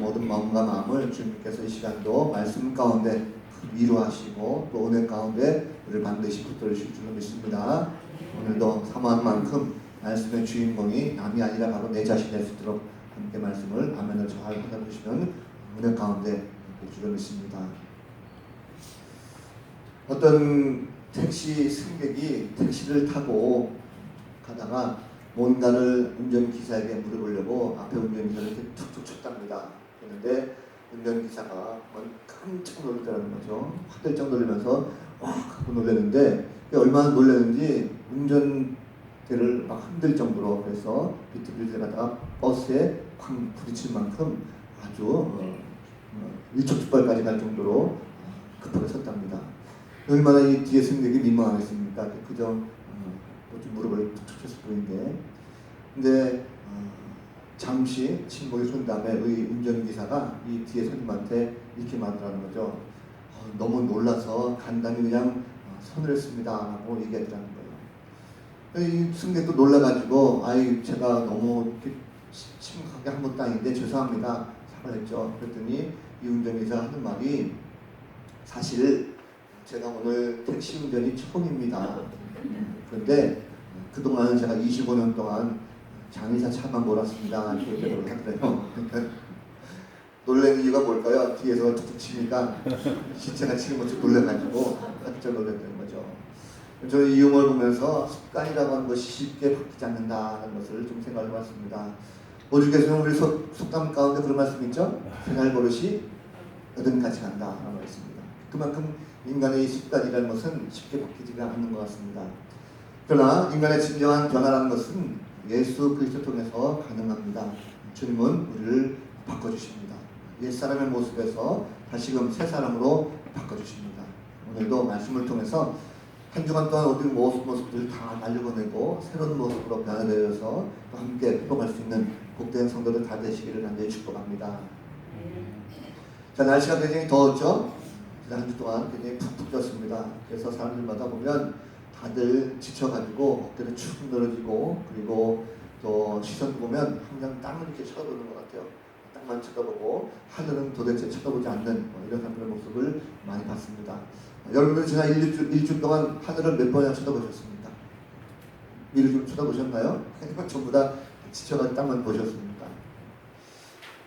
모든 마음과 마음을 주님께서 이 시간도 말씀 가운데 위로하시고 또 은혜 가운데 우리를 반드시 붙들어 주실 줄로 믿습니다. 오늘도 사모한 만큼 말씀의 주인공이 남이 아니라 바로 내 자신이 될 수 있도록 함께 말씀을 아멘을 잘 받아주시면 은혜 가운데 될 줄로 믿습니다. 어떤 택시 승객이 택시를 타고 가다가 뭔가를 운전기사에게 물어보려고 앞에 운전기사를 툭툭 쳤답니다. 그런데 운전 기사가 깜짝 놀랐다는 거죠. 화들짝 놀라면서 와 하고 놀랐는데 얼마나 놀랐는지 운전대를 막 흔들 정도로 그래서 비틀비틀 가다가 버스에 쾅 부딪힐 만큼 아주 어, 어, 일촉즉발까지 갈 정도로 급하게 섰답니다. 얼마나 이 뒤에 승객이 민망하겠습니까? 그저 어, 뭐좀 무릎을 툭툭 쳤을 뿐인데 근데 어, 잠시 침묵이 선 다음에 의 운전기사가 이 뒤에 손님한테 이렇게 말하는 거죠. 어, 너무 놀라서 간단히 그냥 어, 손을 했습니다 라고 얘기하더라는 거예요. 이 승객도 놀라가지고 아이 제가 너무 심각하게 한 것도 아닌데 죄송합니다 사과를 했죠. 그랬더니 이 운전기사 하는 말이 사실 제가 오늘 택시 운전이 처음입니다. 그런데 그동안 제가 25년 동안 장의사 차만 몰았습니다. 이렇게 대답을 하더래요. 그러니까 놀란 이유가 뭘까요? 뒤에서 툭툭 치니까 시체가 치는 것좀 놀래가지고 깜짝 놀랐다는 거죠. 저는 이 유머를 보면서 습관이라고 하는 것이 쉽게 바뀌지 않는다는 것을 좀 생각해 봤습니다. 오죽해서는 우리 속, 속담 가운데 그런 말씀 있죠? 생활 버릇이 어딘까지 간다 라는 말씀입니다. 그만큼 인간의 이 습관이라는 것은 쉽게 바뀌지가 않는 것 같습니다. 그러나 인간의 진정한 변화라는 것은 예수 그리스도 통해서 가능합니다. 주님은 우리를 바꿔주십니다. 옛 사람의 모습에서 다시금 새 사람으로 바꿔주십니다. 오늘도 말씀을 통해서 한 주간 동안 우리 모습 모습들을 다 날려보내고 새로운 모습으로 변화되어서 또 함께 회복할 수 있는 복된 성도들 다 되시기를 간절히 축복합니다. 자 날씨가 굉장히 더웠죠. 지난 한 주 동안 굉장히 푹푹 쪘습니다. 그래서 사람들마다 보면 다들 지쳐가지고 어깨를 축 늘어지고 그리고 또 시선 보면 항상 땅을 이렇게 쳐다보는 것 같아요. 땅만 쳐다보고 하늘은 도대체 쳐다보지 않는 뭐 이런 사람들의 모습을 많이 봤습니다. 여러분들 지난 일주, 일주 동안 하늘을 몇 번이나 쳐다보셨습니까? 위를 좀 쳐다보셨나요? 전부 다 지쳐가지고 땅만 보셨습니까?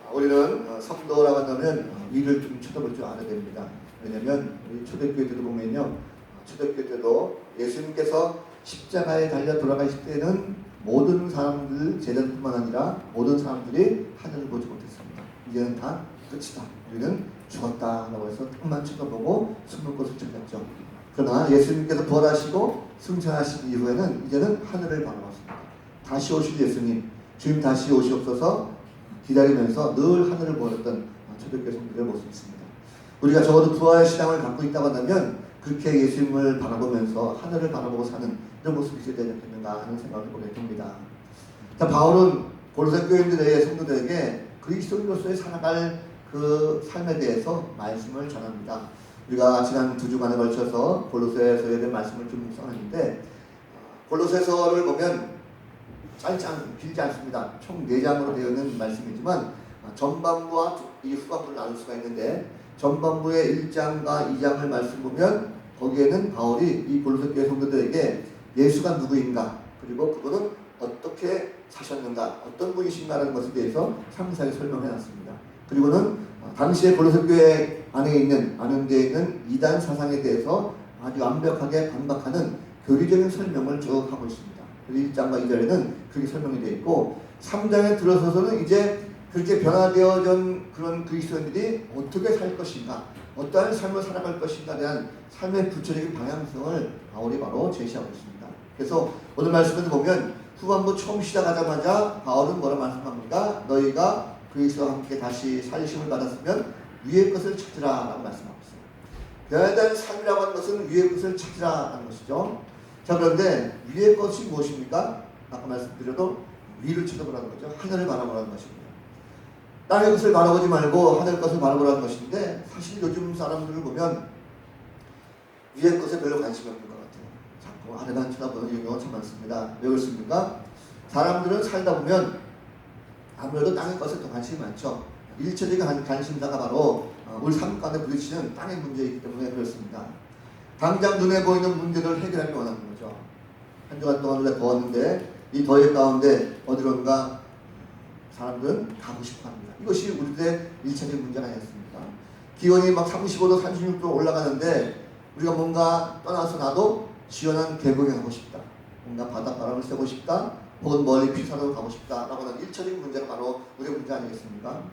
아, 우리는 어, 성도라고 한다면 어, 위를 좀 쳐다볼 줄 알아야 됩니다. 왜냐하면 우리 초대교회 때도 보면요, 어, 초대교회 때도 예수님께서 십자가에 달려 돌아가실 때는 모든 사람들 제자뿐만 아니라 모든 사람들이 하늘을 보지 못했습니다. 이제는 다 끝이다. 우리는 죽었다 라고 해서 땅만 쳐다보고 숨을 곳을 찾았죠. 그러나 예수님께서 부활하시고 승천하신 이후에는 이제는 하늘을 바라봤습니다. 다시 오실 예수님, 주님 다시 오시옵소서 기다리면서 늘 하늘을 보았던 초대교회 성도들의 모습입니다. 우리가 적어도 부활의 신앙을 갖고 있다고 한다면 그렇게 예수님을 바라보면서 하늘을 바라보고 사는 이런 모습이 있어야 되지 않겠는가 하는 생각을 보게 됩니다. 자, 바울은 고로새 교인들의 성도들에게 그리스도인으로서의 살아갈 그 삶에 대해서 말씀을 전합니다. 우리가 지난 두 주간에 걸쳐서 골로새서에 대한 말씀을 좀 묵상했는데 어, 골로새서를 보면 짧지 않, 길지 않습니다. 총 4장으로 되어 있는 말씀이지만 어, 전반부와 이 후반부를 나눌 수가 있는데 전반부의 1장과 2장을 말씀 보면 거기에는 바울이 이 골로새 교회 성도들에게 예수가 누구인가 그리고 그분은 어떻게 사셨는가 어떤 분이신가라는 것에 대해서 상세하게 설명해 놨습니다. 그리고는 어, 당시에 골로새 교회 안에 있는 안현대에 있는 이단 사상에 대해서 아주 완벽하게 반박하는 교리적인 설명을 쭉 하고 있습니다. 1장과 2절에는 그렇게 설명이 되어 있고 3장에 들어서서는 이제 그렇게 변화되어진 그런 그리스도인들이 어떻게 살 것인가, 어떠한 삶을 살아갈 것인가에 대한 삶의 구체적인 방향성을 바울이 바로 제시하고 있습니다. 그래서 오늘 말씀에서 보면 후반부 처음 시작하자마자 바울은 뭐라 말씀합니까? 너희가 그리스도와 함께 다시 살리심을 받았으면 위의 것을 찾으라 라고 말씀하고 있어요. 변화에 대한 삶이라고 하는 것은 위의 것을 찾으라는 것이죠. 자 그런데 위의 것이 무엇입니까? 아까 말씀드려도 위를 쳐다보라는 거죠. 하늘을 바라보라는 것입니다. 땅의 것을 바라보지 말고 하늘 것을 바라보라는 것인데 사실 요즘 사람들을 보면 위의 것에 별로 관심이 없는 것 같아요. 자꾸 아래만 쳐다보는 경우가 참 많습니다. 왜 그렇습니까? 사람들은 살다 보면 아무래도 땅의 것에 더 관심이 많죠. 일체적인 관- 관심사가 바로 어, 우리 삶 가운데 부딪히는 땅의 문제이기 때문에 그렇습니다. 당장 눈에 보이는 문제를 해결하기 원하는 거죠. 한 주간 동안 우리가 더웠는데 이 더위 가운데 어디론가 사람들은 가고 싶어 합니다. 이것이 우리들의 일차적인 문제가 아니었습니까? 기온이 막 35도, 36도 올라가는데 우리가 뭔가 떠나서 나도 시원한 계곡에 가고 싶다. 뭔가 바닷바람을 쐬고 싶다. 혹은 멀리 피사로 가고 싶다라고 하는 일차적인 문제가 바로 우리의 문제 아니겠습니까?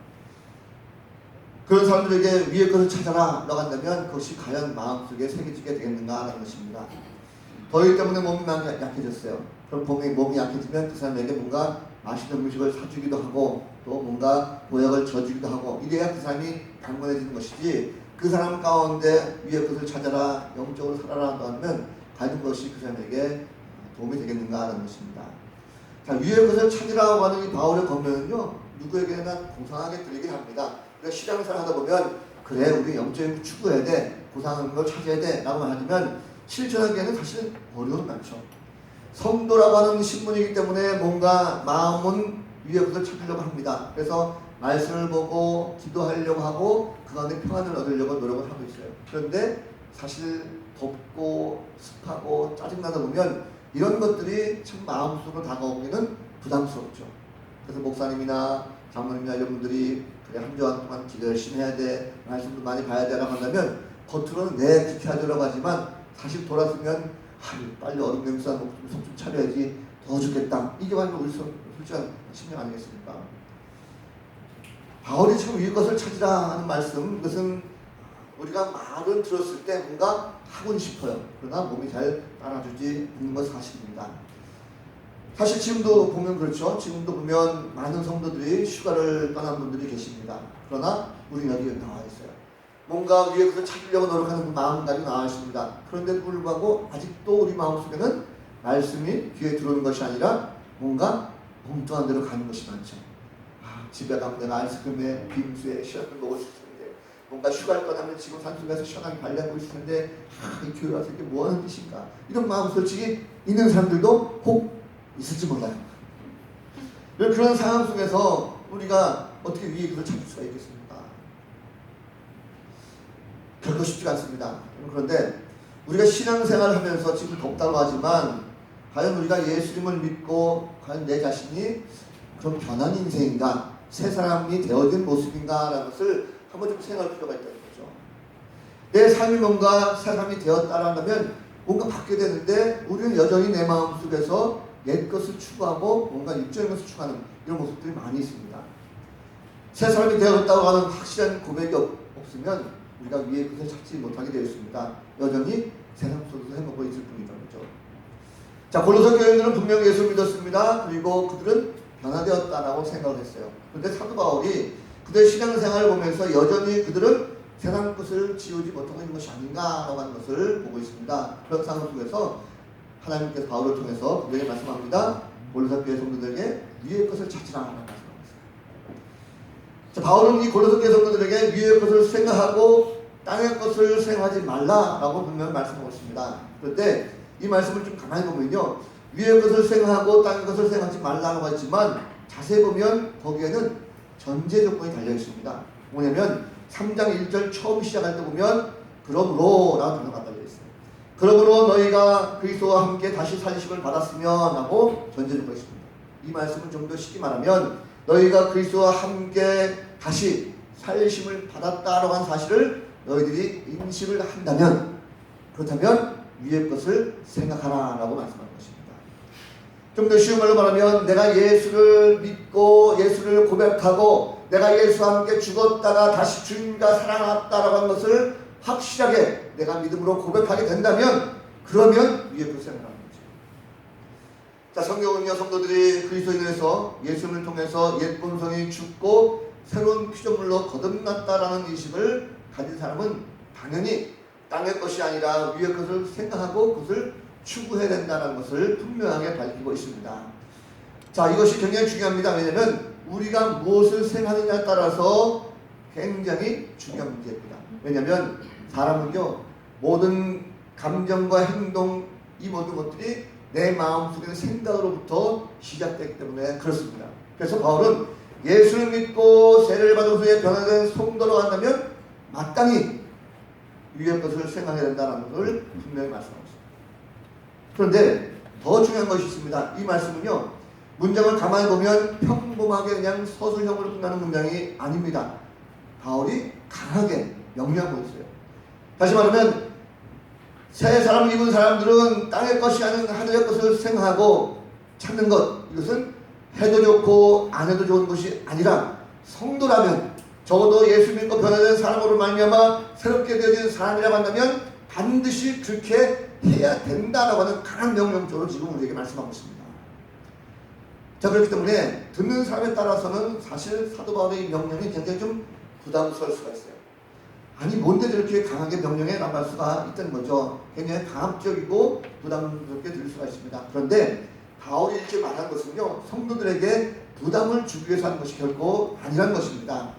그런 사람들에게 위의 것을 찾아라 라고 한다면 그것이 과연 마음속에 새겨지게 되겠는가 하는 것입니다. 더위 때문에 몸이 약해졌어요. 그럼 몸이 약해지면 그 사람에게 뭔가 맛있는 음식을 사주기도 하고 또 뭔가 보약을 져주기도 하고 이래야 그 사람이 강건해지는 것이지 그 사람 가운데 위의 것을 찾아라 영적으로 살아라 하면 과연 그것이 그 사람에게 도움이 되겠는가 하는 것입니다. 자, 위의 것을 찾으라고 하는 이 바울의 권면은요 누구에게나 공상하게 들리긴 합니다. 그래서 신앙생활 하다 보면 그래 우리 영적인 걸 추구해야 돼 고상한 걸 찾아야 돼 라고 하지만 실천하기에는 사실 어려운 많죠. 성도라고 하는 신분이기 때문에 뭔가 마음은 위의 것을 찾으려고 합니다. 그래서 말씀을 보고 기도하려고 하고 그 가운데 평안을 얻으려고 노력을 하고 있어요. 그런데 사실 덥고 습하고 짜증나다 보면 이런 것들이 참 마음속으로 다가오기는 부담스럽죠. 그래서 목사님이나 장모님이나 이런 분들이 그래 한 주간 동안 기도 열심히 해야 돼 말씀도 많이 봐야 돼라고 한다면 겉으로는 네 그렇게 하려고 하지만 사실 돌아서면 아유 빨리 얼음 냄새 속좀 차려야지 더 좋겠다 이게 바로 우리 소- 솔직한 심령 아니겠습니까? 바울이 지금 위 것을 찾으라 하는 말씀 이것은 우리가 말은 들었을 때 뭔가 하고 싶어요. 그러나 몸이 잘 따라주지 않는 것 사실입니다. 사실 지금도 보면 그렇죠. 지금도 보면 많은 성도들이 휴가를 떠난 분들이 계십니다. 그러나 우리는 여기 나와 있어요. 뭔가 위에 그걸 찾으려고 노력하는 그 마음가짐이 나와 있습니다. 그런데도 불구하고 아직도 우리 마음속에는 말씀이 귀에 들어오는 것이 아니라 뭔가 엉뚱한 데로 가는 것이 많죠. 아, 집에 가면 내가 아이스크림에 빙수에 시원하게 먹을 수 있는데 뭔가 휴가를 떠나면 지금 산속에서 시원하게 발레하고 있을 텐데 아, 이 교회 와서 이게 뭐 하는 짓인가 이런 마음 솔직히 있는 사람들도 혹 있을지 몰라요. 그런 상황 속에서 우리가 어떻게 위에 그걸 찾을 수가 있겠습니까? 결코 쉽지가 않습니다. 그런데 우리가 신앙생활을 하면서 지금 덥다고 하지만 과연 우리가 예수님을 믿고 과연 내 자신이 그런 변한 인생인가 새 사람이 되어진 모습인가라는 것을 한번 좀 생각할 필요가 있다는 거죠. 내 삶이 뭔가 새 사람이 되었다라면 뭔가 바뀌게 되는데 우리는 여전히 내 마음 속에서 옛 것을 추구하고 뭔가 육적인 것을 추구하는 이런 모습들이 많이 있습니다. 새 사람이 되었다고 하는 확실한 고백이 없, 없으면 우리가 위에 것을 찾지 못하게 되어 있습니다. 여전히 세상 속에서 행복하고 있을 뿐이다. 그죠? 자, 골로새 교회들은 분명히 예수를 믿었습니다. 그리고 그들은 변화되었다라고 생각을 했어요. 그런데 사도 바울이 그들의 신앙생활을 보면서 여전히 그들은 세상 것을 지우지 못하고 있는 것이 아닌가라고 하는 것을 보고 있습니다. 그런 상황 속에서 하나님께서 바울을 통해서 그들에게 말씀합니다. 골로새 교회 성도들에게 위의 것을 찾으라라고 말씀합니다. 자, 바울은 이 골로새 교회 성도들에게 위의 것을 생각하고 땅의 것을 생각하지 말라라고 분명히 말씀하고 있습니다. 그런데 이 말씀을 좀 가만히 보면요. 위의 것을 생각하고 땅의 것을 생각하지 말라고 했지만 자세히 보면 거기에는 전제 조건이 달려 있습니다. 뭐냐면 3장 1절 처음 시작할 때 보면 그러므로 라는 단어가 달려 있어요. 그러므로 너희가 그리스도와 함께 다시 살리심을 받았으면 하고 전제 조건이 있습니다. 이 말씀을 좀 더 쉽게 말하면 너희가 그리스도와 함께 다시 살리심을 받았다라고 한 사실을 너희들이 인식을 한다면 그렇다면 위의 것을 생각하라라고 말씀하는 것입니다. 좀 더 쉬운 말로 말하면 내가 예수를 믿고 예수를 고백하고 내가 예수와 함께 죽었다가 다시 주님과 살아났다라고 하는 것을 확실하게 내가 믿음으로 고백하게 된다면 그러면 위의 것을 생각하는 거죠. 자 성경은요 성도들이 그리스도인에서 예수를 통해서 옛 본성이 죽고 새로운 피조물로 거듭났다라는 인식을 가진 사람은 당연히 땅의 것이 아니라 위의 것을 생각하고 그것을 추구해야 된다는 것을 분명하게 밝히고 있습니다. 자, 이것이 굉장히 중요합니다. 왜냐하면 우리가 무엇을 생각하느냐에 따라서 굉장히 중요한 문제입니다. 왜냐하면 사람은요 모든 감정과 행동 이 모든 것들이 내 마음속의 생각으로부터 시작되기 때문에 그렇습니다. 그래서 바울은 예수를 믿고 세례를 받은 후에 변화된 성도로 간다면 마땅히 위의 것을 생각해야 된다는 것을 분명히 말씀하고 있습니다. 그런데 더 중요한 것이 있습니다. 이 말씀은요. 문장을 가만히 보면 평범하게 그냥 서술형으로 끝나는 문장이 아닙니다. 바울이 강하게 명령하고 있어요. 다시 말하면 새 사람을 입은 사람들은 땅의 것이 아닌 하늘의 것을 생각하고 찾는 것 이것은 해도 좋고 안 해도 좋은 것이 아니라 성도라면 적어도 예수 믿고 변화된 사람으로 말미암아 새롭게 되어진 사람이라고 한다면 반드시 그렇게 해야 된다라고 하는 강한 명령적으로 지금 우리에게 말씀하고 있습니다. 자 그렇기 때문에 듣는 사람에 따라서는 사실 사도 바울의 이 명령이 굉장히 좀 부담스러울 수가 있어요. 아니 뭔데 저렇게 강하게 명령에 나갈 수가 있다는 거죠. 굉장히 강압적이고 부담스럽게 들릴 수가 있습니다. 그런데 바울이 이렇게 말한 것은요 성도들에게 부담을 주기 위해서 하는 것이 결코 아니라는 것입니다.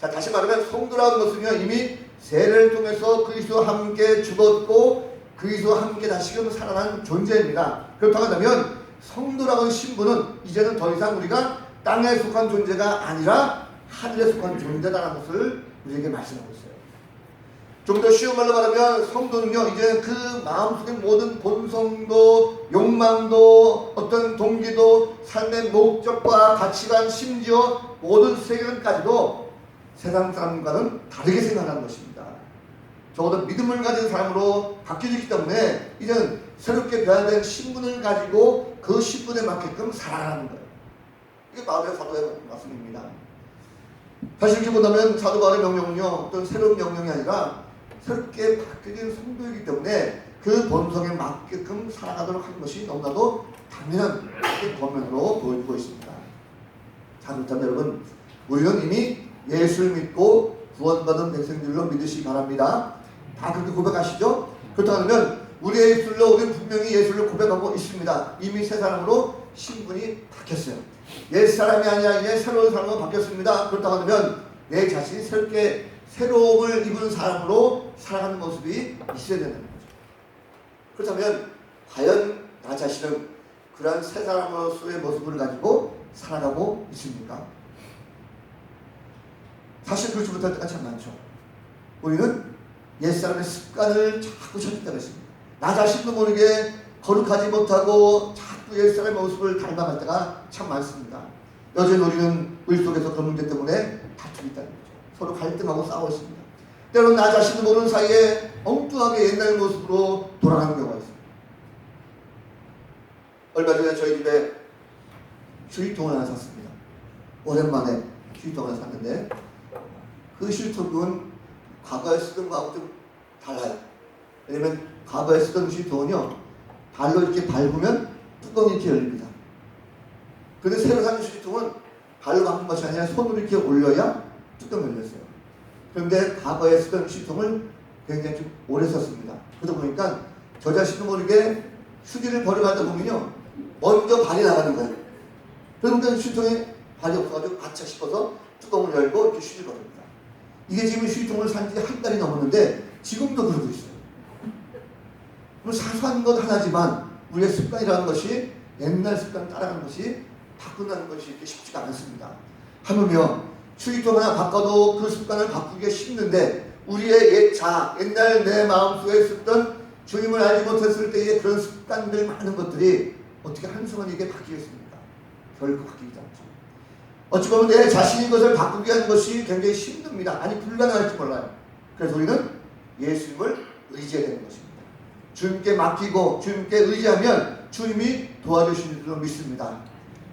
자 다시 말하면 성도라는 것은요 이미 세례를 통해서 그리스도와 함께 죽었고 그리스도와 함께 다시금 살아난 존재입니다. 그렇다고 한다면 성도라고 하는 신분은 이제는 더 이상 우리가 땅에 속한 존재가 아니라 하늘에 속한 존재다라는 것을 우리에게 말씀하고 있어요. 좀 더 쉬운 말로 말하면 성도는요 이제 그 마음속의 모든 본성도 욕망도 어떤 동기도 삶의 목적과 가치관 심지어 모든 세계관까지도 세상 사람과는 다르게 생각하는 것입니다. 적어도 믿음을 가진 사람으로 바뀌어졌기 때문에 이제는 새롭게 변화된 신분을 가지고 그 신분에 맞게끔 살아가는 거예요. 이게 바울의 사도의 말씀입니다. 다시 이렇게 본다면 사도 바울의 명령은요 어떤 새로운 명령이 아니라 새롭게 바뀌어진 성도이기 때문에 그 본성에 맞게끔 살아가도록 하는 것이 너무나도 당연한 권면으로 보여주고 있습니다. 자 그렇다면 여러분 우리는 이미 예수를 믿고 구원받은 백성들로 믿으시기 바랍니다. 다 그렇게 고백하시죠? 그렇다면 우리의 입술로 우리는 분명히 예수를 고백하고 있습니다. 이미 새 사람으로 신분이 바뀌었어요. 옛 사람이 아니라 이제 새로운 사람으로 바뀌었습니다. 그렇다고 하면 내 자신이 새롭게 새로움을 입은 사람으로 살아가는 모습이 있어야 되는 거죠. 그렇다면 과연 나 자신은 그러한 새 사람으로서의 모습을 가지고 살아가고 있습니까? 사실 그렇지 못할 때가 참 많죠. 우리는 옛사람의 습관을 자꾸 찾을 때가 있습니다. 나 자신도 모르게 거룩하지 못하고 자꾸 옛사람의 모습을 닮아갈 때가 참 많습니다. 여전히 우리는 의 속에서 그런 문제 때문에 다투고 있다는 거죠. 서로 갈등하고 싸우고 있습니다. 때로는 나 자신도 모르는 사이에 엉뚱하게 옛날 모습으로 돌아가는 경우가 있습니다. 얼마 전에 저희 집에 휴지통을 하나 샀습니다. 오랜만에 하나 샀는데 그 휴지통은 과거에 쓰던 거하고 좀 달라요. 왜냐면 과거에 쓰던 휴지통은요 발로 이렇게 밟으면 뚜껑이 이렇게 열립니다. 근데 새로 산 휴지통은 발로 밟는 것이 아니라 손으로 이렇게 올려야 뚜껑이 열렸어요. 그런데 과거에 쓰던 휴지통을 굉장히 좀 오래 썼습니다. 그러다 보니까 저 자신도 모르게 휴지를 버려가다 보면요 먼저 발이 나가는 거예요. 그런데 휴지통에 발이 없어가지고 아차 싶어서 뚜껑을 열고 이렇게 휴지를 버립니다. 이게 지금 휴지통을 산 지 한 달이 넘었는데 지금도 그러고 있어요. 그럼 사소한 것 하나지만 우리의 습관이라는 것이 옛날 습관 따라가는 것이 바꾼다는 것이 쉽지가 않습니다. 하물며 하나 바꿔도 그 습관을 바꾸기가 힘든데 우리의 옛 자, 옛날 내 마음속에 있었던 주님을 알지 못했을 때의 그런 습관들 많은 것들이 어떻게 한순간에 이게 바뀌겠습니까? 결코 바뀌지 않죠. 어찌 보면 내 자신인 것을 바꾸게 하는 것이 굉장히 힘듭니다. 아니 불가능할지 몰라요. 그래서 우리는 예수님을 의지해야 되는 것입니다. 주님께 맡기고 주님께 의지하면 주님이 도와주시는 줄 믿습니다.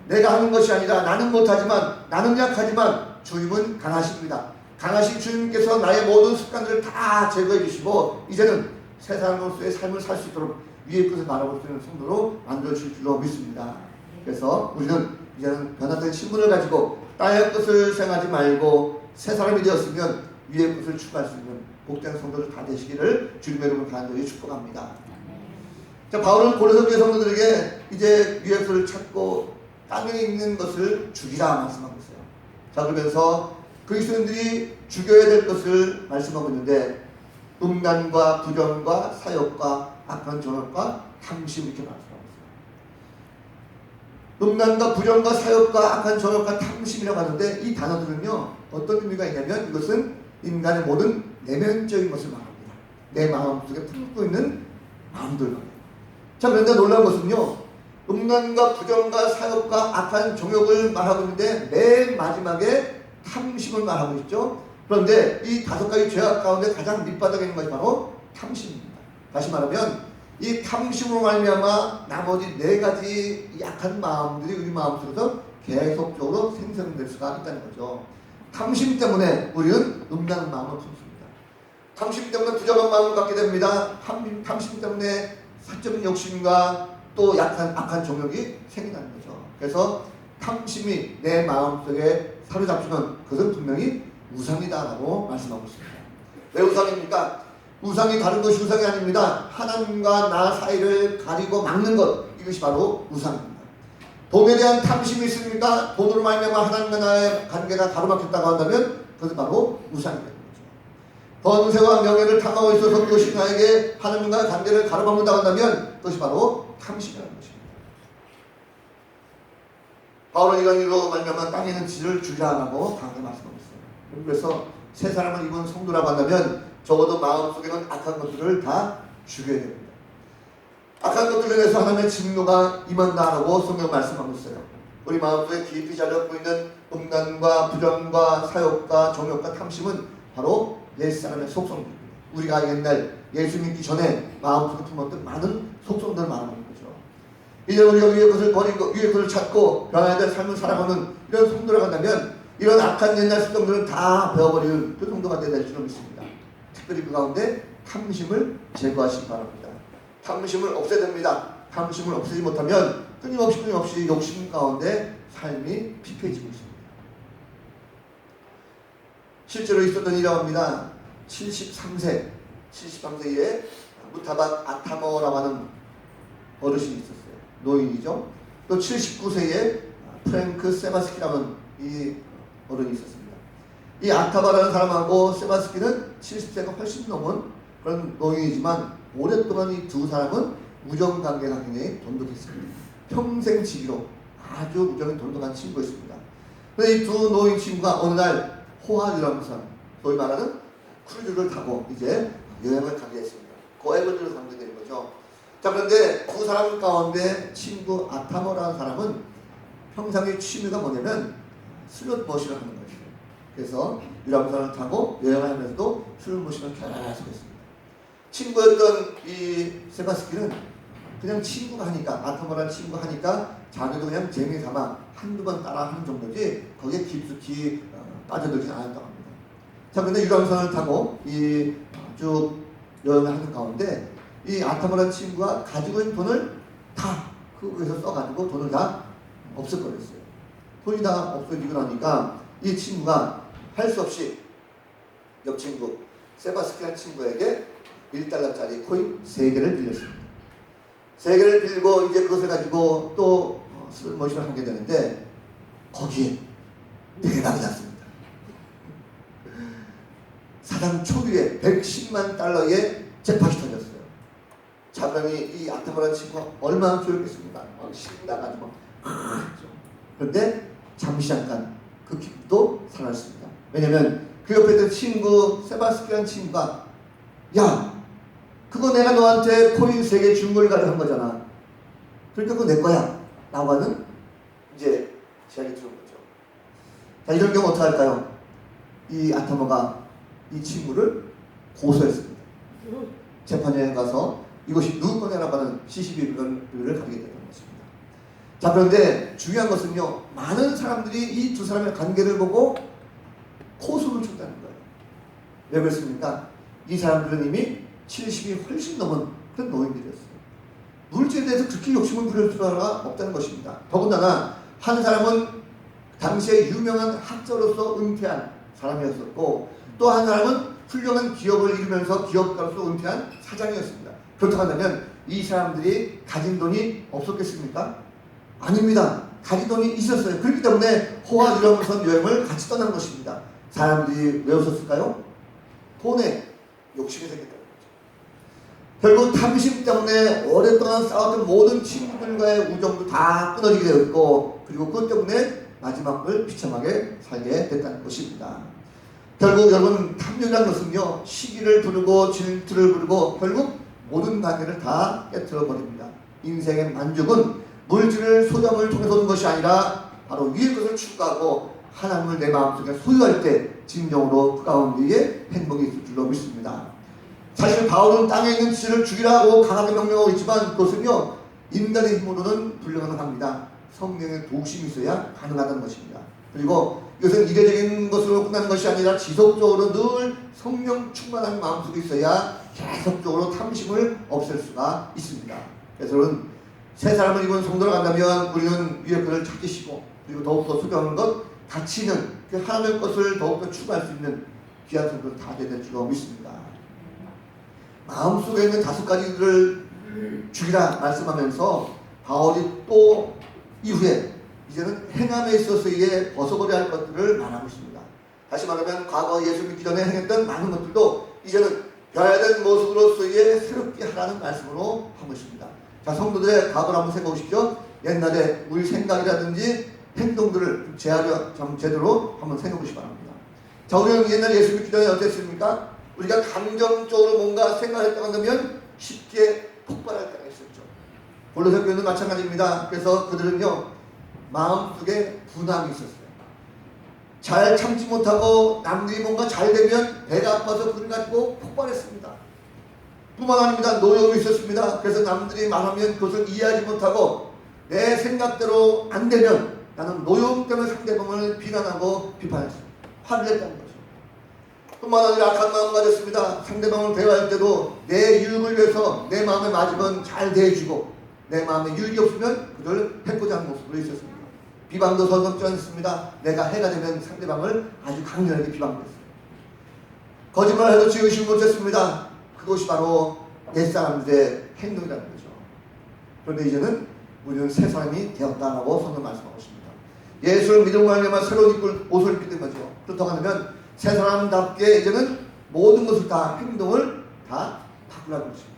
내가 하는 것이 아니라 나는 못하지만 나는 약하지만 주님은 강하십니다. 강하신 주님께서 나의 모든 습관들을 다 제거해 주시고 이제는 세상으로서의 삶을 살 수 있도록 위의 것을 바라볼 수 있는 성도로 만들어 주실 줄로 믿습니다. 그래서 우리는 이제는 변화된 신분을 가지고 땅의 것을 생각하지 말고 새 사람이 되었으면 위의 것을 추구할 수 있는 복된 성도들 다 되시기를 주님의 이름으로 간절히 축복합니다. 자, 바울은 고린도 교회 성도들에게 이제 위의 것을 찾고 땅에 있는 것을 죽이라 말씀하고 있어요. 자, 그러면서 그리스도인들이 죽여야 될 것을 말씀하고 있는데 음란과 부정과 사욕과 악한 정욕과 탐심 이렇게 말씀하고 있어요. 음란과 부정과 사욕과 악한 정욕과 탐심이라고 하는데 이 단어들은요 어떤 의미가 있냐면 이것은 인간의 모든 내면적인 것을 말합니다. 내 마음속에 품고 있는 마음들 말이에요. 자 그런데 놀라운 것은요 음란과 부정과 사욕과 악한 정욕을 말하고 있는데 맨 마지막에 탐심을 말하고 있죠. 그런데 이 다섯 가지 죄악 가운데 가장 밑바닥에 있는 것이 바로 탐심입니다. 다시 말하면 이 탐심으로 말미암아 나머지 네 가지 약한 마음들이 우리 마음속에서 계속적으로 생성될 수가 있다는 거죠. 탐심 때문에 우리는 음란한 마음을 품습니다. 탐심 때문에 부정한 마음을 갖게 됩니다. 탐심, 탐심 때문에 사적인 욕심과 또 약한 악한 정욕이 생긴다는 거죠. 그래서 탐심이 내 마음속에 사로잡히면 그것은 분명히 우상이다라고 말씀하고 있습니다. 왜 우상입니까? 우상이 다른 것이 우상이 아닙니다. 하나님과 나 사이를 가리고 막는 것 이것이 바로 우상입니다. 돈에 대한 탐심이 있습니까? 돈으로 말미암아 하나님과 나의 관계가 가로막혔다고 한다면 그것은 바로 우상이 되는 거죠. 번세와 명예를 탐하고 있어서 그것이 나에게 하나님과의 관계를 가로막는다고 한다면 그것이 바로 탐심이라는 것입니다. 바울은 이런 이유로 말미암아 땅에는 질을 주자라고 강하게 말씀하고 있어요. 그래서 새 사람을 입은 성도라고 한다면 적어도 마음속에는 악한 것들을 다 죽여야 됩니다. 악한 것들에 대해서 하나님의 진노가 임한다라고 성경 말씀하고 있어요. 우리 마음속에 깊이 자리하고 있는 음란과 부정과 사욕과 정욕과 탐심은 바로 옛사람의 속성입니다. 우리가 옛날 예수 믿기 전에 마음속에 품었던 많은 속성들을 거죠. 이제 우리가 위의 것을 버리고 위의 것을 찾고 변화에 삶을 살아가는 이런 성도라고 한다면 이런 악한 옛날 습성들은 다 배워버리는 그 정도가 될 줄로 믿습니다. 특별히 그 가운데 탐심을 제거하시기 바랍니다. 탐심을 없애야 됩니다. 탐심을 없애지 못하면 끊임없이 끊임없이 욕심 가운데 삶이 피폐해지고 있습니다. 실제로 있었던 일이라고 합니다. 73세, 73세에 무타반 아타모라고 하는 어르신이 있었어요. 노인이죠. 또 79세에 프랭크 세바스키라는 이 어른이 있었습니다. 이 아타바라는 사람하고 세바스키는 70세가 훨씬 넘은 그런 노인이지만 오랫동안 이 두 사람은 우정 관계가 굉장히 돈독했습니다. 평생 지기로 아주 우정이 돈독한 친구였습니다. 그런데 이 두 노인 친구가 어느 날 호화 유람선, 소위 말하는 크루즈를 타고 이제 여행을 가게 했습니다. 고해군으로 가게 되는 거죠. 자 그런데 두 사람 가운데 친구 아타모라는 사람은 평상의 취미가 뭐냐면 슬롯 머신을 하는 거죠. 그래서 유람선을 타고 여행을 하면서도 슬롯 머신을 계속 했습니다. 친구였던 이 세바스키는 그냥 친구가 하니까 아타모라는 친구가 하니까 자기도 그냥 재미 삼아 한두 번 따라 하는 정도지 거기에 깊숙이 어, 빠져들지 않았다고 합니다. 자 근데 유람선을 타고 이 쭉 여행을 하는 가운데 이 아타모라는 친구가 가지고 있는 돈을 다 그거에서 써가지고 돈을 다 없애버렸어요. 돈이 다 없어지고 나니까 이 친구가 할 수 없이 옆 친구 세바스키안 친구에게 1달러짜리 코인 3개를 빌렸습니다. 3개를 빌고 이제 그것을 가지고 또 슬머신을 하게 되는데 거기에 대박이 났습니다. 사상 초기에 110만 달러의 잭팟이 터졌어요. 자, 그러니 이 아타모라는 친구가 얼마나 좋겠습니까? 막 신나가지고 그랬죠. 그런데 잠시 잠깐 그 기쁨도 사라졌습니다. 왜냐면 그 옆에 있던 친구 세바스키라는 친구가 야 그거 내가 너한테 코인 3개 준걸 가지고 한 거잖아. 그러니까 그거 내 거야. 라고 하는 이제 제안이 들어온 거죠. 자 이런 경우 어떻게 할까요? 이 아타모가 이 친구를 고소했습니다. 재판에 가서 이것이 누구 거냐라고 하는 시시비를 가리게 되는 것입니다. 자 그런데 중요한 것은요 많은 사람들이 이 두 사람의 관계를 보고 코소를 쳤다는 거예요. 왜 그렇습니까? 이 사람들은 이미 70이 훨씬 넘은 그런 노인들이었어요. 물질에 대해서 그렇게 욕심을 부릴 수가 없다는 것입니다. 더군다나 한 사람은 당시에 유명한 학자로서 은퇴한 사람이었었고 또 한 사람은 훌륭한 기업을 이루면서 기업가로서 은퇴한 사장이었습니다. 그렇다고 한다면 이 사람들이 가진 돈이 없었겠습니까? 아닙니다. 가진 돈이 있었어요. 그렇기 때문에 호화 유람선 여행을 같이 떠난 것입니다. 사람들이 왜 웃었을까요? 돈에 욕심이 생겼다는 거죠. 결국 탐심 때문에 오랫동안 싸웠던 모든 친구들과의 우정도 다 끊어지게 되었고 그리고 그것 때문에 마지막을 비참하게 살게 됐다는 것입니다. 결국 여러분 탐욕이라는 것은요 시기를 부르고 질투를 부르고 결국 모든 관계를 다 깨뜨려 버립니다. 인생의 만족은 물질을 소장을 통해서 오는 것이 아니라 바로 위의 것을 추구하고 하나님을 내 마음속에 소유할 때 진정으로 그 가운데에 행복이 있을 줄로 믿습니다. 사실 바울은 땅에 있는 지를 죽이라고 강하게 명령하고 있지만 그것은요 인간의 힘으로는 불가능합니다. 성령의 도심이 있어야 가능하다는 것입니다. 그리고 이것은 이례적인 것으로 끝나는 것이 아니라 지속적으로 늘 성령 충만한 마음속에 있어야 계속적으로 탐심을 없앨 수가 있습니다. 그래서 여러분 새 사람을 입은 성도로 간다면 우리는 위의 것을 찾기시고 그리고 더욱더 소중한 것 가치는 그 하나님의 것을 더욱더 추구할 수 있는 귀한 성도를 다 되야 될 줄로 믿습니다. 마음속에 있는 다섯 가지들을 죽이라 말씀하면서 바울이 또 이후에 이제는 행함에 있어서의 벗어버려야 할 것들을 말하고 있습니다. 다시 말하면 과거 예수 믿기 전에 행했던 많은 것들도 이제는 변화된 모습으로서의 새롭게 하라는 말씀으로 하고 있습니다. 자, 성도들의 과거를 한번 생각해 보십시오. 옛날에 우리 생각이라든지 행동들을 제하려 좀 제대로 한번 생각해 보시기 바랍니다. 자, 우리는 옛날 예수 믿기 전에 어땠습니까? 우리가 감정적으로 뭔가 생각했다고 한다면 쉽게 폭발할 때가 있었죠. 골로새 교회는 마찬가지입니다. 그래서 그들은요 마음속에 분함이 있었어요. 잘 참지 못하고 남들이 뭔가 잘 되면 배가 아파서 그걸 가지고 폭발했습니다. 뿐만 아닙니다. 노여움이 있었습니다. 그래서 남들이 말하면 그것을 이해하지 못하고 내 생각대로 안 되면 나는 노여움 때문에 상대방을 비난하고 비판했어요. 화를 냈다는 거죠. 뿐만 아니라 악한 마음을 가졌습니다. 상대방을 대화할 때도 내 유익을 위해서 내 마음에 맞으면 잘 대해주고 내 마음에 유익이 없으면 그걸 해코지 하는 모습으로 있었습니다. 비방도 서슴지 않습니다. 내가 해가 되면 상대방을 아주 강렬하게 비방했어요. 거짓말을 해도 지으시 못했습니다. 그것이 바로 옛사람들의 행동이라는 거죠. 그런데 이제는 우리는 새 사람이 되었다라고 성경 말씀하고 있습니다. 예수를 믿음으로 새로운 입을 옷을 된 거죠. 그렇다고 하면 새 사람답게 이제는 모든 것을 다 행동을 다 바꾸라는 것입니다.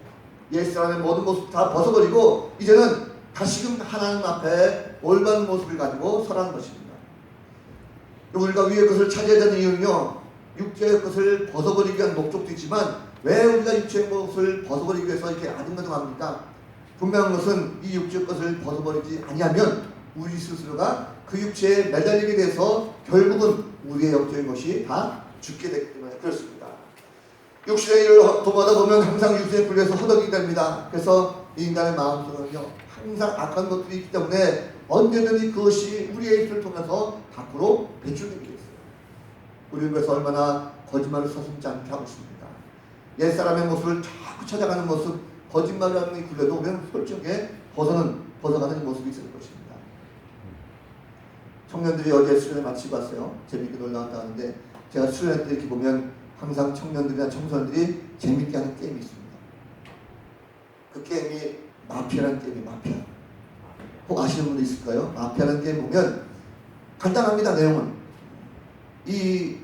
옛 사람의 모든 모습 다 벗어버리고 이제는 다시금 하나님 앞에 올바른 모습을 가지고 서라는 것입니다. 우리가 위의 것을 찾아야 되는 이유는요. 육체의 것을 벗어버리기 위한 목적도 있지만 왜 우리가 육체의 것을 벗어버리기 위해서 이렇게 아둥바둥합니까? 분명한 것은 이 육체의 것을 벗어버리지 아니하면 우리 스스로가 그 육체에 매달리게 돼서 결국은 우리의 영적인 것이 다 죽게 되기 때문에 그렇습니다. 육신의 일을 도모하다 보면 항상 육신에 불려서 허덕이게 됩니다. 그래서 인간의 마음속은요 항상 악한 것들이 있기 때문에 언제든지 그것이 우리의 입술을 통해서 밖으로 배출되게 있어요. 우리는 그래서 얼마나 거짓말을 서슴지 않게 하고 있습니다. 옛사람의 모습을 자꾸 찾아가는 모습, 이 굴레도 우리는 솔직하게 벗어는, 벗어가는 모습이 있을 것입니다. 청년들이 어제 수련회 마치고 왔어요. 재밌게 놀러 갔다 왔는데 제가 수련회 때 이렇게 보면 항상 청년들이나 청소년들이 재밌게 하는 게임이 있습니다. 그 게임이 마피아라는 게임이 마피아. 혹 아시는 분도 있을까요? 마피아라는 게임 보면 간단합니다. 내용은 이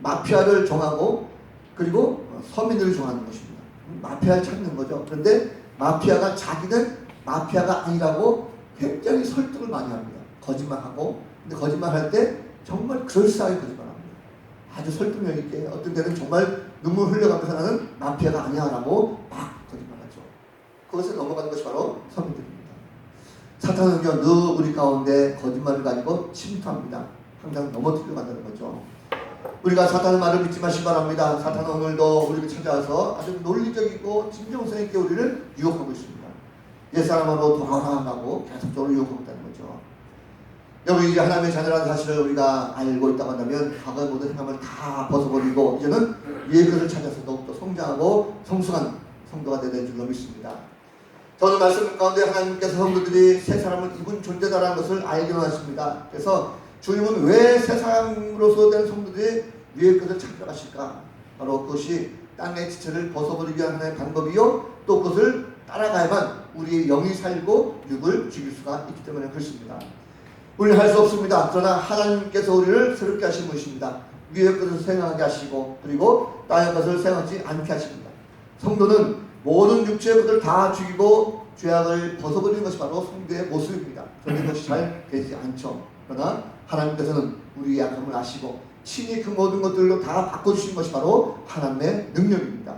마피아를 정하고 그리고 서민들을 정하는 것입니다. 마피아를 찾는 거죠. 그런데 마피아가 자기는 마피아가 아니라고 굉장히 설득을 많이 합니다. 거짓말하고 근데 거짓말할 때 정말 그럴싸하게 거짓말합니다. 아주 설득력 있게 어떤 때는 정말 눈물 흘려가면서 나는 마피아가 아니야라고 막. 그것을 넘어가는 것이 바로 서민들입니다. 사탄은요 늘 우리 가운데 거짓말을 가지고 침투합니다. 항상 넘어뜨려 간다는 거죠. 우리가 사탄의 말을 믿지 마시기 바랍니다. 사탄은 오늘도 우리를 찾아와서 아주 논리적이고 진정성 있게 우리를 유혹하고 있습니다. 옛사람으로 돌아가라고 계속적으로 유혹하고 있다는 거죠. 여러분 이제 하나님의 자녀라는 사실을 우리가 알고 있다고 한다면 과거의 모든 행함을 다 벗어버리고 이제는 것을 찾아서 더욱더 성장하고 성숙한 성도가 되는 줄로 믿습니다. 저는 말씀 가운데 하나님께서 성도들이 새 사람을 입은 존재다라는 것을 알게 하십니다. 그래서 주님은 왜 새 사람으로서 된 성도들이 위의 것을 찾아가실까? 바로 그것이 땅의 지체를 벗어버리기 위한 하나의 방법이요. 또 그것을 따라가야만 우리의 영이 살고 육을 죽일 수가 있기 때문에 그렇습니다. 우리는 할 수 없습니다. 그러나 하나님께서 우리를 새롭게 하신 분이십니다. 위의 것을 생각하게 하시고 그리고 땅의 것을 생각하지 않게 하십니다. 성도는 모든 육체의 것을 다 죽이고 죄악을 벗어버리는 것이 바로 성도의 모습입니다. 그런데 그것이 잘 되지 않죠. 그러나 하나님께서는 우리의 약함을 아시고 친히 그 모든 것들로 다 바꿔주신 것이 바로 하나님의 능력입니다.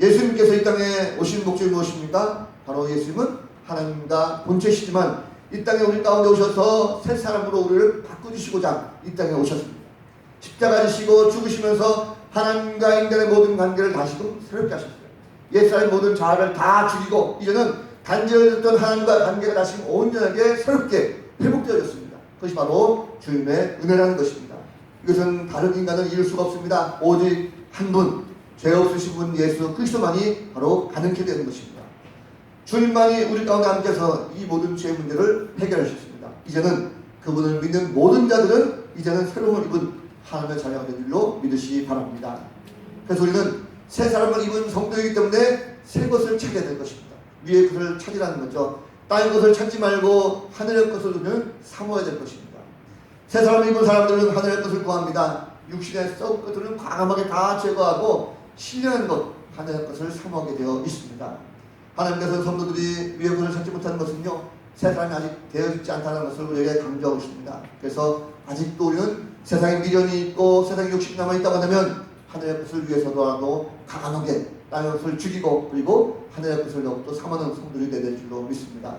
예수님께서 이 땅에 오신 목적이 무엇입니까? 바로 예수님은 하나님과 본체시지만 이 땅에 우리 가운데 오셔서 새 사람으로 우리를 바꿔주시고자 이 땅에 오셨습니다. 십자가 지시고 죽으시면서 하나님과 인간의 모든 관계를 다시금 새롭게 하셨어요. 옛사람의 모든 자아를 다 죽이고 이제는 단절됐던 하나님과 관계가 다시 온전하게 새롭게 회복되어졌습니다. 그것이 바로 주님의 은혜라는 것입니다. 이것은 다른 인간은 이룰 수가 없습니다. 오직 한 분, 죄 없으신 분 예수 그리스도만이 바로 가능케 되는 것입니다. 주님만이 우리 가운데 함께서 이 모든 죄 문제를 해결하셨습니다. 이제는 그분을 믿는 모든 자들은 이제는 새로운 입은 하나님의 자녀가 된 줄로 믿으시기 바랍니다. 그래서 우리는 새 사람을 입은 성도이기 때문에 새 것을 찾아야 될 것입니다. 위의 것을 찾으라는 거죠. 땅의 것을 찾지 말고 하늘의 것을 우리는 사모해야 될 것입니다. 새 사람을 입은 사람들은 하늘의 것을 구합니다. 육신의 썩은 것들은 과감하게 다 제거하고 신령한 것, 하늘의 것을 사모하게 되어 있습니다. 하나님께서 성도들이 위의 것을 찾지 못하는 것은요, 새 사람이 아직 되어 있지 않다는 것을 우리에게 강조하고 있습니다. 그래서 아직도 우리는 세상에 미련이 있고 세상에 욕심이 남아있다고 한다면 하늘의 것을 위해서도 강하게 땅의 것을 죽이고 그리고 하늘의 것을 더욱더 삼하는 성들이 될 줄로 믿습니다.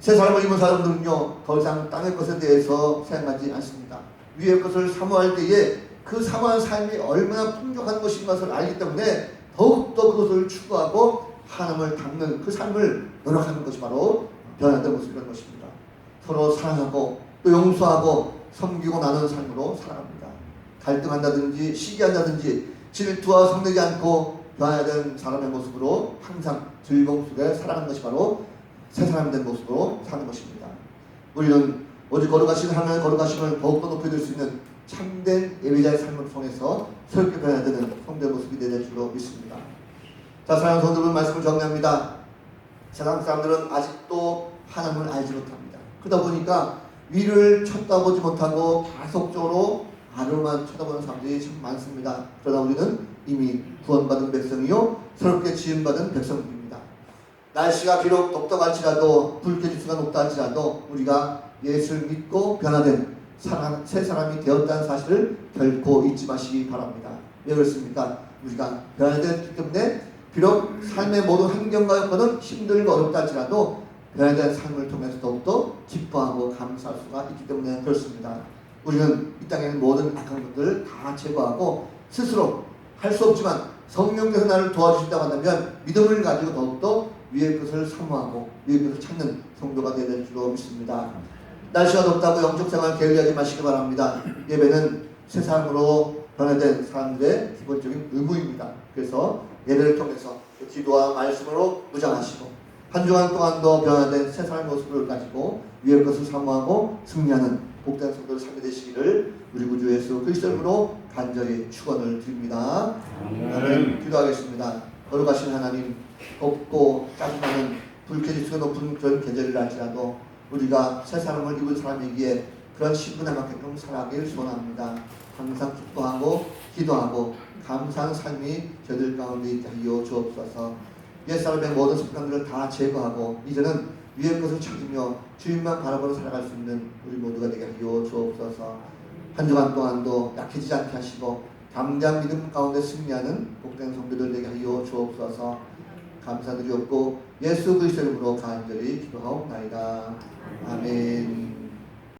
새 사람을 입은 사람들은요 더 이상 땅의 것에 대해서 생각하지 않습니다. 위의 것을 사모할 때에 그 사모한 삶이 얼마나 풍족한 것인 것을 알기 때문에 더욱더 그것을 추구하고 하나님을 닮는 그 삶을 노력하는 것이 바로 변화된 모습이라는 것입니다. 서로 사랑하고 또 용서하고 섬기고 나누는 삶으로 살아갑니다. 갈등한다든지 시기한다든지 질투와 성내지 않고 변화된 사람의 모습으로 항상 즐거움 속에 살아가는 것이 바로 새 사람 된 모습으로 사는 것입니다. 우리는 오직 거룩하신 하나님의 거룩하심을 더욱더 높여줄 수 있는 참된 예배자의 삶을 통해서 새롭게 변화되는 성도의 모습이 되는 줄로 믿습니다. 자, 사랑하는 성도분 말씀을 정리합니다. 세상 사람들은 아직도 하나님을 알지 못합니다. 그러다 보니까 위를 쳐다보지 못하고 계속적으로 아래로만 쳐다보는 사람들이 참 많습니다. 그러나 우리는 이미 구원받은 백성이요 새롭게 지음받은 백성입니다. 날씨가 비록 덥다할지라도 불쾌지수가 높다 할지라도 우리가 예수를 믿고 변화된 사람, 새 사람이 되었다는 사실을 결코 잊지 마시기 바랍니다. 왜 그렇습니까? 우리가 변화됐기 때문에 비록 삶의 모든 환경과 여건은 힘들고 어렵다 할지라도 변화된 삶을 통해서 더욱더 기뻐하고 감사할 수가 있기 때문에 그렇습니다. 우리는 이 땅에 있는 모든 악한 것들을 다 제거하고 스스로 할 수 없지만 성령께서 나를 도와주신다고 한다면 믿음을 가지고 더욱더 위의 것을 사모하고 위의 것을 찾는 성도가 되야 될 줄로 믿습니다. 날씨가 덥다고 영적 생활 게을리하지 마시기 바랍니다. 예배는 새 삶으로 변화된 사람들의 기본적인 의무입니다. 그래서 예배를 통해서 기도와 말씀으로 무장하시고 한 주간 동안도 변화된 새 삶의 모습을 가지고 위의 것을 사모하고 승리하는 복된 성도를 살게 되시기를 우리 구주 예수 그리스도 이름으로 간절히 축원을 드립니다. 아멘. 기도하겠습니다. 거룩하신 하나님, 덥고 짜증나는 불쾌지수가 높은 그런 계절이라 할지라도 우리가 새 사람을 입은 사람이기에 그런 신분에 맞게끔 살아가길 소원합니다. 항상 기뻐하고 기도하고 감사하는 삶이 저들 가운데 있게 하여 주옵소서. 옛사람의 모든 습관들을 다 제거하고 이제는 위의 것을 찾으며 주님만 바라보며 살아갈 수 있는 우리 모두가 되게 하여 주옵소서. 한 주간 동안도 약해지지 않게 하시고 담대한 믿음 가운데 승리하는 복된 성도들 되게 하여 주옵소서. 감사드리옵고 예수 그리스도 이름으로 간절히 기도하옵나이다. 아멘.